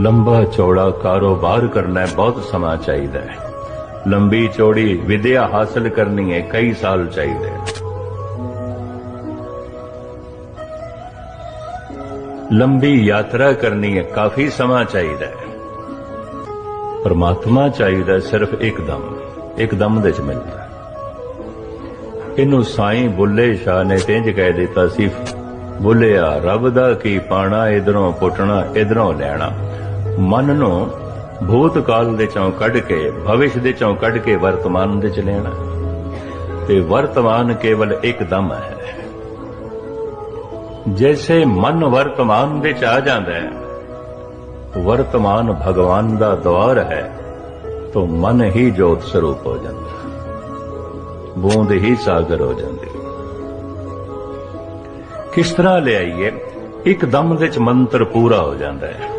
ਲੰਬਾ ਚੌੜਾ ਕਾਰੋਬਾਰ ਕਰਨਾ ਬਹੁਤ ਸਮਾਂ ਚਾਹੀਦਾ ਹੈ। ਲੰਬੀ ਚੌੜੀ ਵਿਦਿਆ ਹਾਸਲ ਕਰਨੀ ਹੈ, ਕਈ ਸਾਲ ਚਾਹੀਦੇ ਲੰਬੀ ਯਾਤਰਾ ਕਰਨੀ ਹੈ, ਕਾਫੀ ਸਮਾਂ ਚਾਹੀਦਾ ਹੈ। ਪਰਮਾਤਮਾ ਚਾਹੀਦਾ ਹੈ, ਸਿਰਫ ਇੱਕਦਮ ਇੱਕਦਮ ਦੇ ਚ ਮਿਲਦਾ ਇਹਨੂੰ ਸਾਈਂ ਬੁੱਲੇ ਸ਼ਾਹ ਨੇ ਤੇਂਜ ਕਹਿ ਦਿੱਤਾ ਸੀ, ਬੁੱਲਿਆ, ਰੱਬ ਦਾ ਕੀ ਪਾਣਾ, ਇਧਰੋਂ ਪੁੱਟਣਾ, ਇਧਰੋਂ ਲੈਣਾ। ਮਨ ਨੂੰ ਭੂਤਕਾਲ ਦੇ ਚੋਂ ਕੱਢ ਕੇ, ਭਵਿਸ਼ ਦੇ ਚੋਂ ਕੱਢ ਕੇ ਵਰਤਮਾਨ ਦੇ ਚ ਲੈਣਾ ਤੇ ਵਰਤਮਾਨ ਕੇਵਲ ਇੱਕ ਦਮ ਹੈ। ਜੈਸੇ ਮਨ ਵਰਤਮਾਨ ਵਿੱਚ ਆ ਜਾਂਦਾ ਹੈ, ਵਰਤਮਾਨ ਭਗਵਾਨ ਦਾ ਦਵਾਰ ਹੈ, ਤੋ ਮਨ ਹੀ ਜੋਤ ਸਰੂਪ ਹੋ ਜਾਂਦਾ ਬੂੰਦ ਹੀ ਸਾਗਰ ਹੋ ਜਾਂਦੀ ਕਿਸ ਤਰ੍ਹਾਂ ਲਿਆਈਏ ਇੱਕਦਮ ਵਿੱਚ ਮੰਤਰ ਪੂਰਾ ਹੋ ਜਾਂਦਾ ਹੈ।